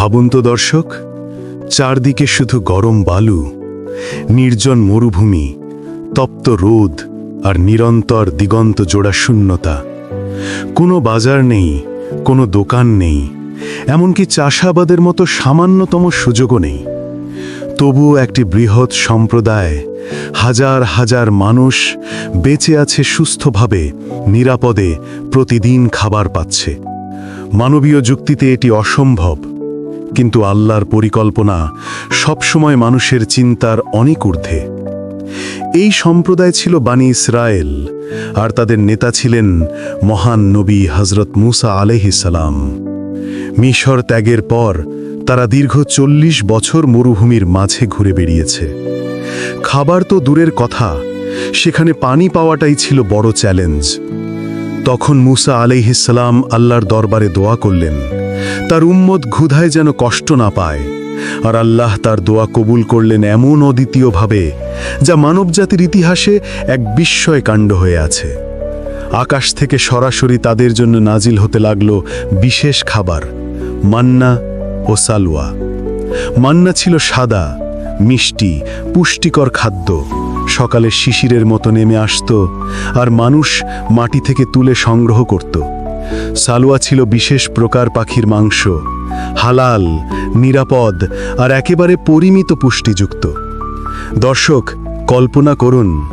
ভাবুন তো দর্শক, চারদিকে শুধু গরম বালু, নির্জন মরুভূমি, তপ্ত রোদ আর নিরন্তর দিগন্ত জোড়া শূন্যতা। কোনো বাজার নেই, কোনো দোকান নেই, এমনকি চাষাবাদের মতো সামান্যতম সুযোগও নেই। তবুও একটি বৃহৎ সম্প্রদায়, হাজার হাজার মানুষ বেঁচে আছে সুস্থভাবে, নিরাপদে প্রতিদিন খাবার পাচ্ছে। মানবীয় যুক্তিতে এটি অসম্ভব। কিন্তু আল্লাহর পরিকল্পনা সবসময় মানুষের চিন্তার অনেক ঊর্ধ্বে। এই সম্প্রদায় ছিল বানি ইসরায়েল, আর তাদের নেতা ছিলেন মহান নবী হজরত মুসা আলহিসাল্লাম মিশর ত্যাগের পর তারা দীর্ঘ চল্লিশ বছর মরুভূমির মাঝে ঘুরে বেরিয়েছে খাবার তো দূরের কথা, সেখানে পানি পাওয়াটাই ছিল বড় চ্যালেঞ্জ। তখন মুসা আলাইহিসাল্লাম আল্লাহর দরবারে দোয়া করলেন তার উম্মত ক্ষুধায় যেন কষ্ট না পায়। আর আল্লাহ তার দোয়া কবুল করলেন এমন অদ্বিতীয়ভাবে, যা মানবজাতির ইতিহাসে এক বিস্ময় কাণ্ড হয়ে আছে। আকাশ থেকে সরাসরি তাদের জন্য নাজিল হতে লাগল বিশেষ খাবার, মান্না ও সালুয়া মান্না ছিল সাদা, মিষ্টি, পুষ্টিকর খাদ্য। সকালে শিশিরের মতো নেমে আসতো আর মানুষ মাটি থেকে তুলে সংগ্রহ করত। সালুয়া ছিল বিশেষ প্রকার পাখির মাংস, হালাল, নিরাপদ আর একেবারে পরিমিত পুষ্টিযুক্ত। দর্শক, কল্পনা করুন,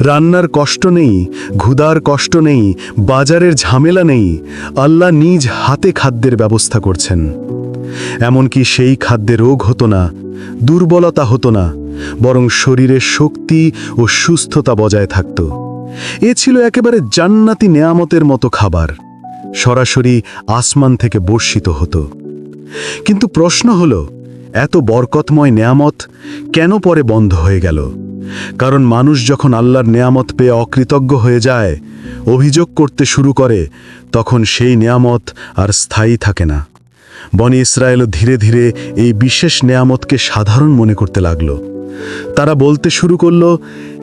রান্নার কষ্ট নেই, ক্ষুধার কষ্ট নেই, বাজারের ঝামেলা নেই, আল্লাহ নিজ হাতে খাদ্যের ব্যবস্থা করছেন। এমনকি সেই খাদ্যে রোগ হতো না, দুর্বলতা হতো না, বরং শরীরের শক্তি ও সুস্থতা বজায় থাকত। এ ছিল একেবারে জান্নাতি নেয়ামতের মতো খাবার। সরাসরি আসমান থেকে বর্ষিত হতো। কিন্তু প্রশ্ন হল, এত বরকতময় নেয়ামত কেন পরে বন্ধ হয়ে গেল? কারণ মানুষ যখন আল্লাহর নেয়ামত পেয়ে অকৃতজ্ঞ হয়ে যায়, অভিযোগ করতে শুরু করে, তখন সেই নেয়ামত আর স্থায়ী থাকে না। বনি ইসরায়েলও ধীরে ধীরে এই বিশেষ নেয়ামতকে সাধারণ মনে করতে লাগল। তারা বলতে শুরু করল,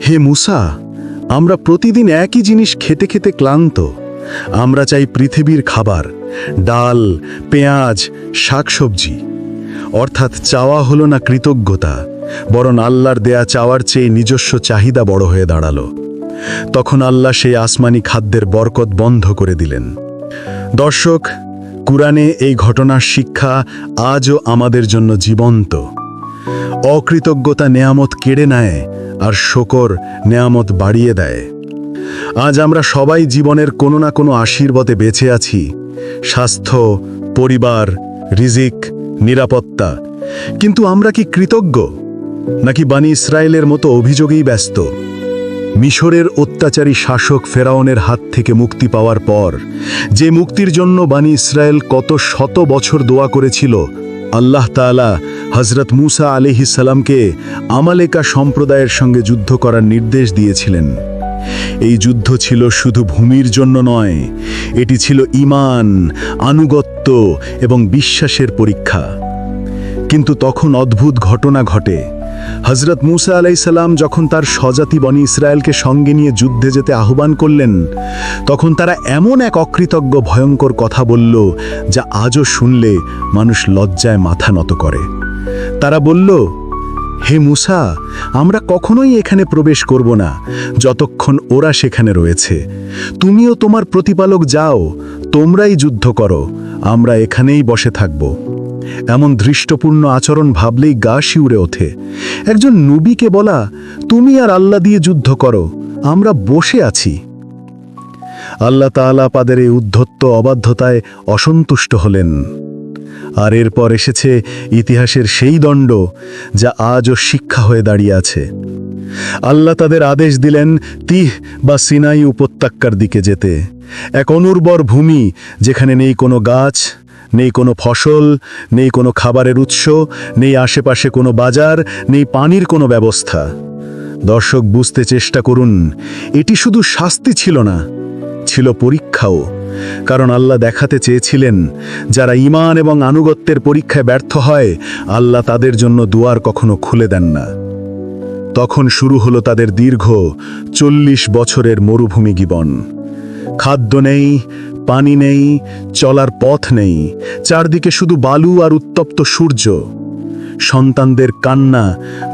হে মুসা, আমরা প্রতিদিন একই জিনিস খেতে খেতে ক্লান্ত। আমরা চাই পৃথিবীর খাবার, ডাল, পেঁয়াজ, শাকসবজি। অর্থাৎ চাওয়া হলো না কৃতজ্ঞতা, বরং আল্লাহর দেয়া চাওয়ার চেয়ে নিজস্ব চাহিদা বড় হয়ে দাঁড়াল। তখন আল্লাহ সেই আসমানি খাদ্যের বরকত বন্ধ করে দিলেন। দর্শক, কুরআনে এই ঘটনার শিক্ষা আজও আমাদের জন্য জীবন্ত। অকৃতজ্ঞতা নেয়ামত কেড়ে নেয় আর শকর নেয়ামত বাড়িয়ে দেয়। আজ আমরা সবাই জীবনের কোনো না কোনো আশীর্বাদে বেঁচে আছি। স্বাস্থ্য, পরিবার, রিজিক, নিরাপত্তা। কিন্তু আমরা কি কৃতজ্ঞ? নাকি বানি ইসরায়েলের মতো অভিযোগেই ব্যস্ত? মিশরের অত্যাচারী শাসক ফেরাউনের হাত থেকে মুক্তি পাওয়ার পর যে মুক্তির জন্য বানি ইসরায়েল কত শত বছর দোয়া করেছিল, আল্লাহ তাআলা হজরত মুসা আলিহিসাল্লামকে আমালেকা সম্প্রদায়ের সঙ্গে যুদ্ধ করার নির্দেশ দিয়েছিলেন। এই যুদ্ধ ছিল শুধু ভূমির জন্য নয়, এটি ছিল ইমান আনুগত্য এবং বিশ্বাসের পরীক্ষা। কিন্তু তখন অদ্ভুত ঘটনা ঘটে। হজরত মুসা আলাইসাল্লাম যখন তার স্বজাতি বনি ইসরায়েলকে সঙ্গে নিয়ে যুদ্ধে যেতে আহ্বান করলেন, তখন তারা এমন এক অকৃতজ্ঞ, ভয়ঙ্কর কথা বলল যা আজও শুনলে মানুষ লজ্জায় মাথা নত করে। তারা বলল হে মুসা, আমরা কখনোই এখানে প্রবেশ করব না, যতক্ষণ ওরা সেখানে রয়েছে। তুমিও তোমার প্রতিপালক যাও, তোমরাই যুদ্ধ করো, আমরা এখানেই বসে থাকব। এমন দৃষ্টপূর্ণ আচরণ ভাবলেই গা শিউরে ওঠে। একজন নবীকে বলা, তুমি আর আল্লাহ দিয়ে যুদ্ধ করো, আমরা বসে আছি। আল্লাহ তাআলা পাদের এই উদ্ধত্ত অবাধ্যতায় অসন্তুষ্ট হলেন। আর এরপর এসেছে ইতিহাসের সেই দণ্ড যা আজও শিক্ষা হয়ে দাঁড়িয়ে আছে। আল্লাহ তাদের আদেশ দিলেন, তিহ বা সিনাই উপত্যকার দিকে যেতে। এক অনুর্বর ভূমি যেখানে নেই কোনো গাছ, নেই কোনো ফসল, নেই কোনো খাবারের উৎস, নেই আশেপাশে কোনো বাজার, নেই পানির কোনো ব্যবস্থা। দর্শক, বুঝতে চেষ্টা করুন, এটি শুধু শাস্তি ছিল না, ছিল পরীক্ষাও। কারণ আল্লাহ দেখাতে চেয়েছিলেন, যারা ইমান এবং আনুগত্যের পরীক্ষায় ব্যর্থ হয়, আল্লাহ তাদের জন্য দুয়ার কখনো খুলে দেন না। তখন শুরু হলো তাদের দীর্ঘ চল্লিশ বছরের মরুভূমি জীবন খাদ্য নেই, পানি নেই, চলার পথ নেই, চারদিকে শুধু বালু আর উত্তপ্ত সূর্য। সন্তানদের কান্না,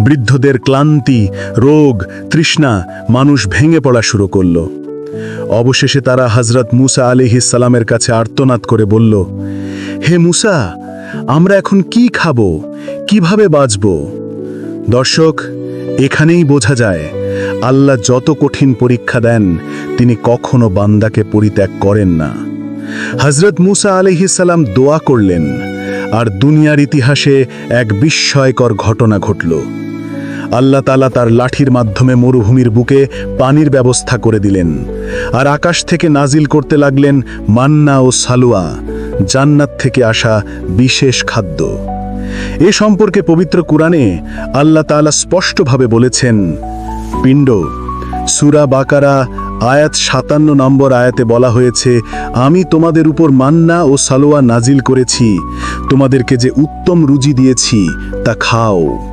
বৃদ্ধদের ক্লান্তি, রোগ, তৃষ্ণা, মানুষ ভেঙে পড়া শুরু করল। অবশেষে তারা হজরত মুসা আলিহিসালামের কাছে আর্তনাদ করে বলল, হে মুসা, আমরা এখন কি খাব? কীভাবে বাঁচব? দর্শক, এখানেই বোঝা যায়, আল্লাহ যত কঠিন পরীক্ষা দেন, তিনি কখনো বান্দাকে পরিত্যাগ করেন না। হজরত মুসা আলহিসাল্লাম দোয়া করলেন, আর দুনিয়ার ইতিহাসে এক বিস্ময়কর ঘটনা ঘটল। আল্লাহ তালা তার লাঠির মাধ্যমে মরুভূমির বুকে পানির ব্যবস্থা করে দিলেন। আর আকাশ থেকে নাজিল করতে লাগলেন মান্না ও সালুয়া, জান্নাত থেকে আসা বিশেষ খাদ্য। এ সম্পর্কে পবিত্র কুরআনে আল্লাহ তাআলা স্পষ্টভাবে বলেছেন, পিণ্ড, সুরা বাকারা, আয়াত সাতান্ন নম্বর আয়াতে বলা হয়েছে, আমি তোমাদের উপর মান্না ও সালোয়া নাজিল করেছি, তোমাদেরকে যে উত্তম রুজি দিয়েছি, তা খাও।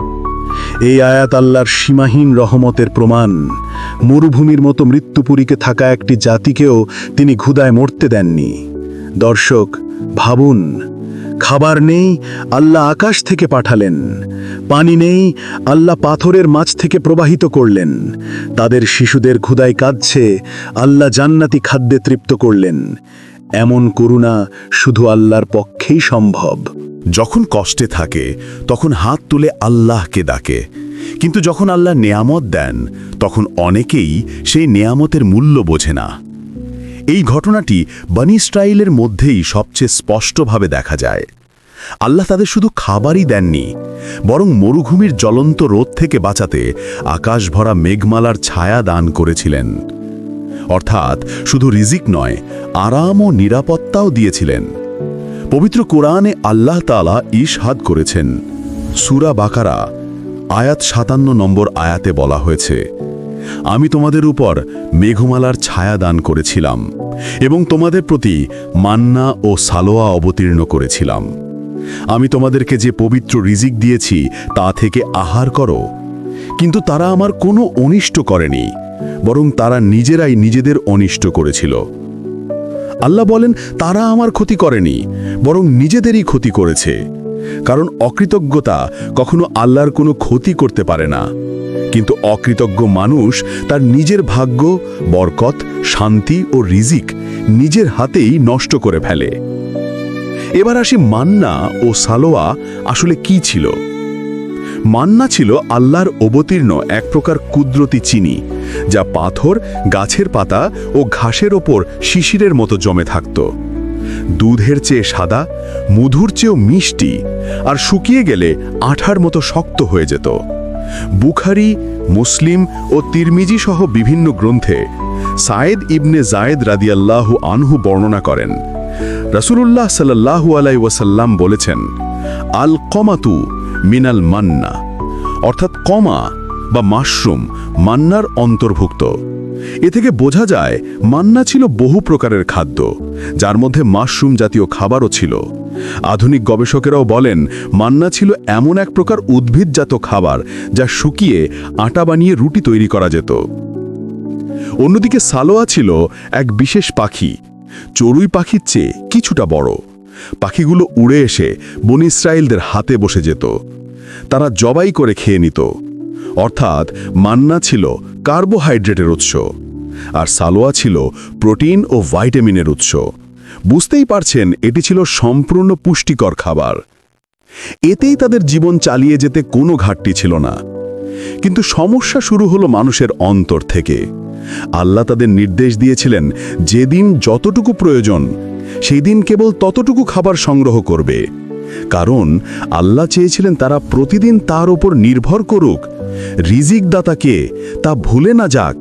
এই আয়াত আল্লাহর সীমাহীন রহমতের প্রমাণ। মরুভূমির মতো মৃত্যুপুরীকে থাকা একটি জাতিকেও তিনি ক্ষুদায় মরতে দেননি। দর্শক, ভাবুন, খাবার নেই, আল্লাহ আকাশ থেকে পাঠালেন। পানি নেই, আল্লাহ পাথরের মাছ থেকে প্রবাহিত করলেন। তাদের শিশুদের ক্ষুদায় কাঁদছে, আল্লাহ জান্নাতি খাদ্যে তৃপ্ত করলেন। এমন করুণা শুধু আল্লাহর পক্ষেই সম্ভব। যখন কষ্টে থাকে, তখন হাত তুলে আল্লাহকে ডাকে। কিন্তু যখন আল্লাহ নেয়ামত দেন, তখন অনেকেই সেই নেয়ামতের মূল্য বোঝে না। এই ঘটনাটি বানি ইসরায়েলের মধ্যেই সবচেয়ে স্পষ্টভাবে দেখা যায়। আল্লাহ তাদের শুধু খাবারই দেননি, বরং মরুভূমির জ্বলন্ত রোদ থেকে বাঁচাতে আকাশ ভরা মেঘমালার ছায়া দান করেছিলেন। অর্থাৎ শুধু রিজিক নয়, আরাম ও নিরাপত্তাও দিয়েছিলেন। পবিত্র কোরআনে আল্লাহ তালা ইশহাদ করেছেন। সুরা বাকারা, আয়াত সাতান্ন নম্বর আয়াতে বলা হয়েছে, আমি তোমাদের উপর মেঘমালার ছায়া দান করেছিলাম এবং তোমাদের প্রতি মান্না ও সালোয়া অবতীর্ণ করেছিলাম। আমি তোমাদেরকে যে পবিত্র রিজিক দিয়েছি তা থেকে আহার করো, কিন্তু তারা আমার কোনো অনিষ্ট করেনি। বরং তারা নিজেরাই নিজেদের অনিষ্ট করেছিল। আল্লাহ বলেন, তারা আমার ক্ষতি করেনি, বরং নিজেদেরই ক্ষতি করেছে। কারণ অকৃতজ্ঞতা কখনো আল্লাহর কোনো ক্ষতি করতে পারে না। কিন্তু অকৃতজ্ঞ মানুষ তার নিজের ভাগ্য, বরকত, শান্তি ও রিজিক নিজের হাতেই নষ্ট করে ফেলে। এবার আসি মান্না ও সালোয়া আসলে কি ছিল? মান্না ছিল আল্লাহর অবতীর্ণ এক প্রকার কুদরতি চিনি যা পাথর, গাছের পাতা ও ঘাসের ওপর শিশিরের মতো জমে থাকত। দুধের চেয়ে সাদা, মধুর চেয়েও মিষ্টি, আর শুকিয়ে গেলে আঠার মতো শক্ত হয়ে যেত। বুখারি, মুসলিম ও তিরমিজি সহ বিভিন্ন গ্রন্থে সায়েদ ইবনে জায়েদ রাদিয়াল্লাহু আনহু বর্ণনা করেন। রাসূলুল্লাহ সাল্লাল্লাহু আলাই ওয়াসাল্লাম বলেছেন, আল কমাতু মিনাল মান্না, অর্থাৎ কমা বা মাশরুম মান্নার অন্তর্ভুক্ত। এ থেকে বোঝা যায়, মান্না ছিল বহু প্রকারের খাদ্য, যার মধ্যে মাশরুম জাতীয় খাবারও ছিল। আধুনিক গবেষকেরাও বলেন, মান্না ছিল এমন এক প্রকার উদ্ভিদজাত খাবার যা শুকিয়ে আটা বানিয়ে রুটি তৈরি করা যেত। অন্যদিকে সালোয়া ছিল এক বিশেষ পাখি, চড়ুই পাখির চেয়ে কিছুটা বড়। পাখিগুলো উড়ে এসে বন ইসরায়েলদের হাতে বসে যেত। তারা জবাই করে খেয়ে নিত। অর্থাৎ মান্না ছিল কার্বোহাইড্রেটের উৎস, আর সালোয়া ছিল প্রোটিন ও ভাইটামিনের উৎস। বুঝতেই পারছেন, এটি ছিল সম্পূর্ণ পুষ্টিকর খাবার। এতেই তাদের জীবন চালিয়ে যেতে কোনো ঘাটতি ছিল না। কিন্তু সমস্যা শুরু হলো মানুষের অন্তর থেকে। আল্লাহ তাদের নির্দেশ দিয়েছিলেন, যেদিন যতটুকু প্রয়োজন সেই দিন কেবল ততটুকু খাবার সংগ্রহ করবে। কারণ আল্লাহ চেয়েছিলেন তারা প্রতিদিন তার ওপর নির্ভর করুক রিজিক দাতাকে তা ভুলে না যাক।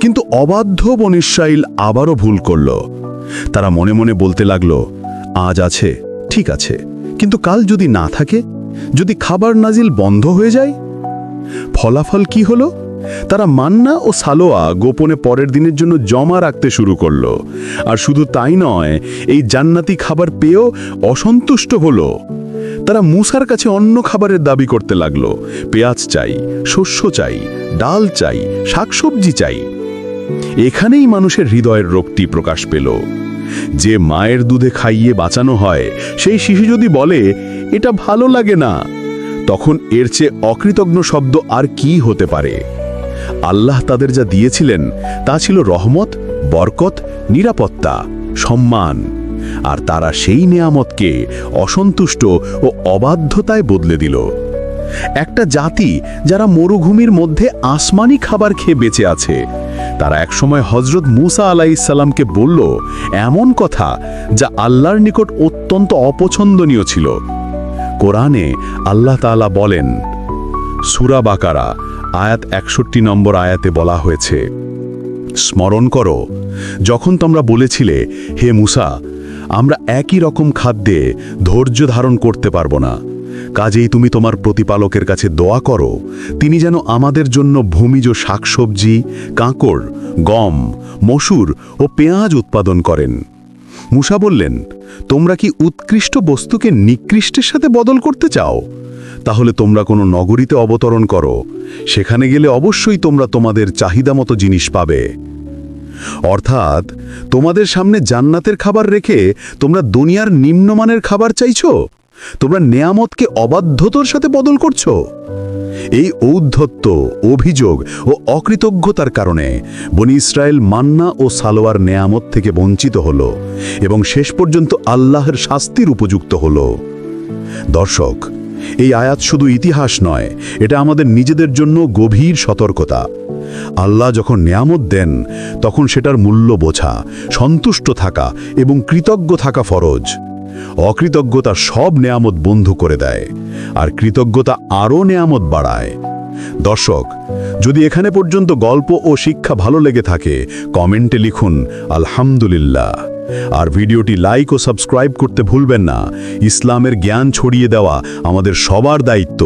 কিন্তু অবাধ্য বনিসাইল আবারও ভুল করল। তারা মনে মনে বলতে লাগল, আজ আছে, ঠিক আছে। কিন্তু কাল যদি না থাকে, যদি খাবার নাজিল বন্ধ হয়ে যায়, ফলাফল কি হলো? তারা মান্না ও সালোয়া গোপনে পরের দিনের জন্য জমা রাখতে শুরু করল। আর শুধু তাই নয়, এই জান্নাতি খাবার পেয়েও অসন্তুষ্ট হলো। তারা মুসার কাছে অন্য খাবারের দাবি করতে লাগল। পেঁয়াজ চাই, শস্য চাই, ডাল চাই, শাকসবজি চাই। এখানেই মানুষের হৃদয়ের রোগটি প্রকাশ পেল। যে মায়ের দুধে খাইয়ে বাঁচানো হয়, সেই শিশু যদি বলে, এটা ভালো লাগে না, তখন এর চেয়ে অকৃতজ্ঞ শব্দ আর কি হতে পারে? আল্লাহ তাদের যা দিয়েছিলেন, তা ছিল রহমত, বরকত, নিরাপত্তা, সম্মান। আর তারা সেই নেয়ামতকে অসন্তুষ্ট ও অবাধ্যতায় বদলে দিল। একটা জাতি যারা মরুভূমির মধ্যে আসমানি খাবার খেয়ে বেঁচে আছে, তারা একসময় হজরত মুসা আলাইসাল্লামকে বলল, এমন কথা যা আল্লাহর নিকট অত্যন্ত অপছন্দনীয় ছিল। কোরআনে আল্লাহ তাআলা বলেন, সুরা বাকারা, আয়াত একষট্টি নম্বর আয়াতে বলা হয়েছে, স্মরণ করো, যখন তোমরা বলেছিলে, হে মুসা আমরা একই রকম খাদ্যে ধৈর্য ধারণ করতে পারব না। কাজেই তুমি তোমার প্রতিপালকের কাছে দোয়া করো, তিনি যেন আমাদের জন্য ভূমিজ শাকসবজি, কাঁকড়, গম, মসুর ও পেঁয়াজ উৎপাদন করেন। মুসা বললেন, তোমরা কি উৎকৃষ্ট বস্তুকে নিকৃষ্টের সাথে বদল করতে চাও? তাহলে তোমরা কোনো নগরীতে অবতরণ করো, সেখানে গেলে অবশ্যই তোমরা তোমাদের চাহিদা মতো জিনিস পাবে। অর্থাৎ, তোমাদের সামনে জান্নাতের খাবার রেখে তোমরা দুনিয়ার নিম্নমানের খাবার চাইছো? তোমরা নেয়ামতকে অবাধ্যতর সাথে বদল করছ? এই ঔদ্ধত্য, অভিযোগ ও অকৃতজ্ঞতার কারণে বনি ইসরায়েল মান্না ও সালোয়ার নেয়ামত থেকে বঞ্চিত হল এবং শেষ পর্যন্ত আল্লাহর শাস্তির উপযুক্ত হল। দর্শক, এই আয়াত শুধু ইতিহাস নয়, এটা আমাদের নিজেদের জন্য গভীর সতর্কতা। আল্লাহ যখন নেয়ামত দেন, তখন সেটার মূল্য বোঝা, সন্তুষ্ট থাকা এবং কৃতজ্ঞ থাকা ফরজ। অকৃতজ্ঞতা সব নেয়ামত বন্ধু করে দেয়, আর কৃতজ্ঞতা আরও নেয়ামত বাড়ায়। দর্শক, যদি এখানে পর্যন্ত গল্প ও শিক্ষা ভালো লেগে থাকে, কমেন্টে লিখুন, আলহামদুলিল্লাহ। আর ভিডিওটি লাইক ও সাবস্ক্রাইব করতে ভুলবেন না। ইসলামের জ্ঞান ছড়িয়ে দেওয়া আমাদের সবার দায়িত্ব।